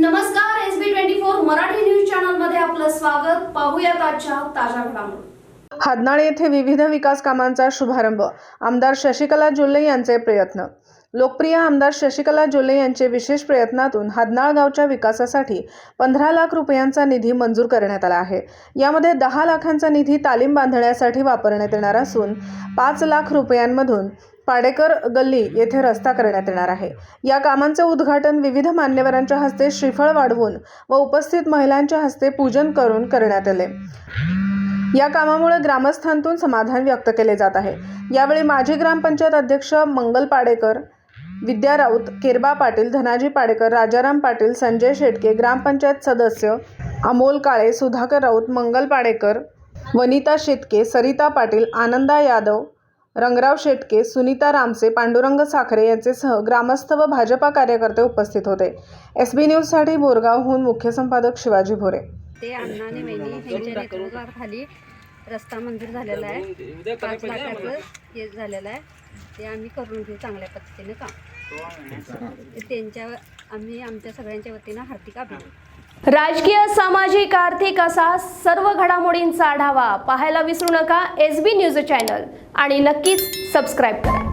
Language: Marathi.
नमस्कार S B twenty four Marathi news चॅनलमध्ये आपलं स्वागत. पाहूयात आजच्या ताज्या घडामोडी. हादनाळे येथे विविध विकास कामांचा शुभारंभ. आमदार शशिकला जुल्ले यांचे प्रयत्न. लोकप्रिय आमदार शशिकला जुले यांचे विशेष प्रयत्नातून हादनाळ गावच्या विकासासाठी पंधरा लाख रुपयांचा निधी मंजूर करण्यात आला आहे. यामध्ये दहा लाखांचा निधी तालीम बांधण्यासाठी वापरण्यात येणार असून पाच लाख रुपयांमधून पाडेकर गल्ली येथे रस्ता करण्यात येणार आहे. या कामांचे उद्घाटन विविध मान्यवरांच्या हस्ते श्रीफळ वाढवून व उपस्थित महिलांच्या हस्ते पूजन करून करण्यात आले. या कामामुळे ग्रामस्थांतून समाधान व्यक्त केले जात आहे. यावेळी माजी ग्रामपंचायत अध्यक्ष मंगल पाडेकर विद्या राऊत केरबा पाटील धनाजी पाडेकर राजाराम पाटील संजय शेटके ग्रामपंचायत सदस्य अमोल काळे सुधाकर राऊत मंगल पाडेकर वनिता शेटके सरिता पाटील आनंदा यादव रंगराव शेटके सुनीता रामसे पांडुरंग साखरे यांचेसह ग्रामस्थ व भाजपा कार्यकर्ते उपस्थित होते. एस बी न्यूजसाठी बोरगावहून मुख्य संपादक शिवाजी भोरे. ते अण्णाने वहिनी नेतृत्वाखाली रस्ता मंजूर झालेला आहे. पाच लाखाचं हे झालेलं आहे. ते आम्ही करून घेऊ चांगल्या पद्धतीने काम. त्यांच्या आम्ही आमच्या सगळ्यांच्या वतीनं हार्दिक अभिनंदन. राजकीय सामाजिक आर्थिक असा सर्व घडामोडींचा आढावा पाहायला विसरू नका. एस बी न्यूज चॅनल आणि नक्कीच सबस्क्राईब करा.